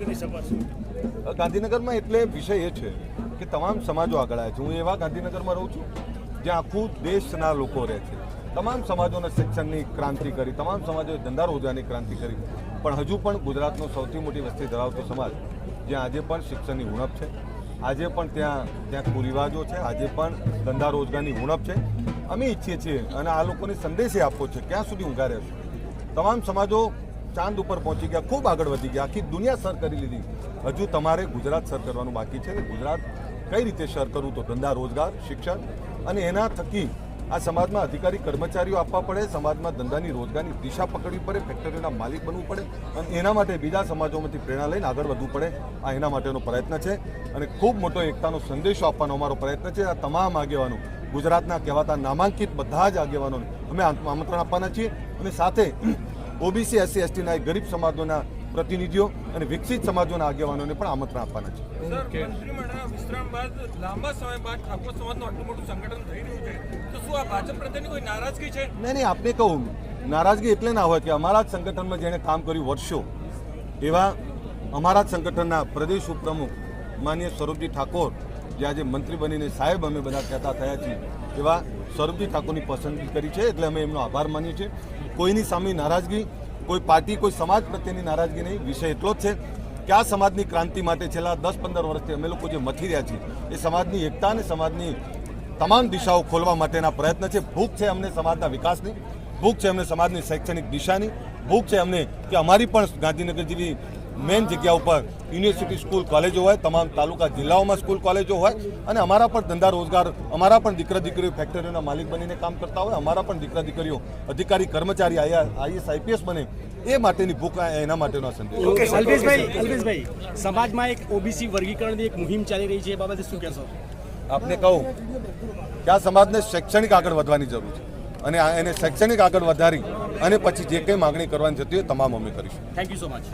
વર્ગની સભા ગાંધીનગરમાં એટલે વિષય એ છે કે તમામ સમાજો આગળ આવ્યા છે. હું એવા ગાંધીનગરમાં રહું છું જ્યાં આખું દેશના લોકો રહે છે. તમામ સમાજોને શિક્ષણની ક્રાંતિ કરી, તમામ સમાજોએ ધંધા રોજગારની ક્રાંતિ કરી. પણ હજુ પણ ગુજરાતનો સૌથી મોટી વસ્તી ધરાવતો સમાજ જ્યાં આજે પણ શિક્ષણની ઉણપ છે, આજે પણ ત્યાં ત્યાં કુરિવાજો છે, આજે પણ ધંધા રોજગારની ઉણપ છે. અમે ઈચ્છીએ છીએ અને આ લોકોને સંદેશ આપવો છે, ક્યાં સુધી ઊંઘા રહેશે? તમામ સમાજો ચાંદ ઉપર પહોંચી ગયા, ખૂબ આગળ વધી ગયા, આખી દુનિયા સર કરી લીધી. હજુ તમારે ગુજરાત સર કરવાનું બાકી છે. ગુજરાત કઈ રીતે સર કરવું તો ધંધા, રોજગાર, શિક્ષણ અને એના થકી આ સમાજમાં અધિકારી, કર્મચારીઓ આપવા પડે, સમાજમાં ધંધાની રોજગારની દિશા પકડવી પડે, ફેક્ટરીના માલિક બનવું પડે અને એના માટે બીજા સમાજોમાંથી પ્રેરણા લઈને આગળ વધવું પડે. આ એના માટેનો પ્રયત્ન છે અને ખૂબ મોટો એકતાનો સંદેશો આપવાનો અમારો પ્રયત્ન છે. આ તમામ આગેવાનો, ગુજરાતના કહેવાતા નામાંકિત બધા જ આગેવાનોને અમે આમંત્રણ આપવાના છીએ અને સાથે ઓબીસી એસસી એસટીના ગરીબ સમાજોના પ્રતિનિધિઓ અને વિકસિત સમાજોના આગેવાનોને પણ આમંત્રણ આપવાના છે. સર બાદ લાંબા સમય બાદ ઠાકોર સમાજનું આટલું મોટું સંગઠન થઈ રહ્યું છે તો શું આ ભાજપ પ્રત્યેની કોઈ નારાજગી છે? નહીં નહીં આપને કહું નારાજગી એટલે ના હોય કે અમારા જ સંગઠનમાં જેણે કામ કર્યું વર્ષો એવા અમારા જ સંગઠનના પ્રદેશ ઉપપ્રમુખ માનીય સ્વરૂપજી ઠાકોર જે આજે મંત્રી બનીને સાહેબ અમે બધા કહેતા થયા છીએ, એવા સ્વરૂપજી ઠાકોરની પસંદગી કરી છે, એટલે અમે એમનો આભાર માનીએ છીએ. કોઈની સામે નારાજગી, કોઈ પાર્ટી, કોઈ સમાજ પ્રત્યેની નારાજગી નહીં, વિષય એટલો જ છે કે આ સમાજની ક્રાંતિ માટે છેલ્લા દસ પંદર વર્ષથી અમે લોકો જે મથી રહ્યા છીએ, એ સમાજની એકતા અને સમાજની તમામ દિશાઓ ખોલવા માટેના પ્રયત્ન છે. ભૂખ છે અમને સમાજના વિકાસની, ભૂખ છે અમને સમાજની શૈક્ષણિક દિશાની, ભૂખ છે અમને કે અમારી પણ ગાંધીનગર જેવી મેઇન જગ્યા ઉપર યુનિવર્સિટી સ્કૂલ કોલેજો હોય તમામ તાલુકા જિલ્લાઓમાં સ્કૂલ કોલેજો હોય અને અમારા પણ ધંધા રોજગાર અમારા પણ દીકરા દીકરીઓ ફેક્ટરીઓના માલિક બનીને કામ કરતા હોય અમારા પણ દીકરા દીકરીઓ અધિકારી કર્મચારી આઈએસ આઈપીએસ બને એ માટેની ભૂખ એના માટેનો આ સંદેશ. અલ્પેશભાઈ અલ્પેશભાઈ સમાજમાં એક ઓબીસી વર્ગીકરણની એક મુહિમ ચાલી રહી છે એ બાબતે શું કહેશો? આપને કહું કે આ સમાજને શૈક્ષણિક આગળ વધવાની જરૂર છે અને આ- એને શૈક્ષણિક આગળ વધારી અને પછી જે કંઈ માગણી કરવાની જતી હોય તમામ અમે કરીશું. Thank you so much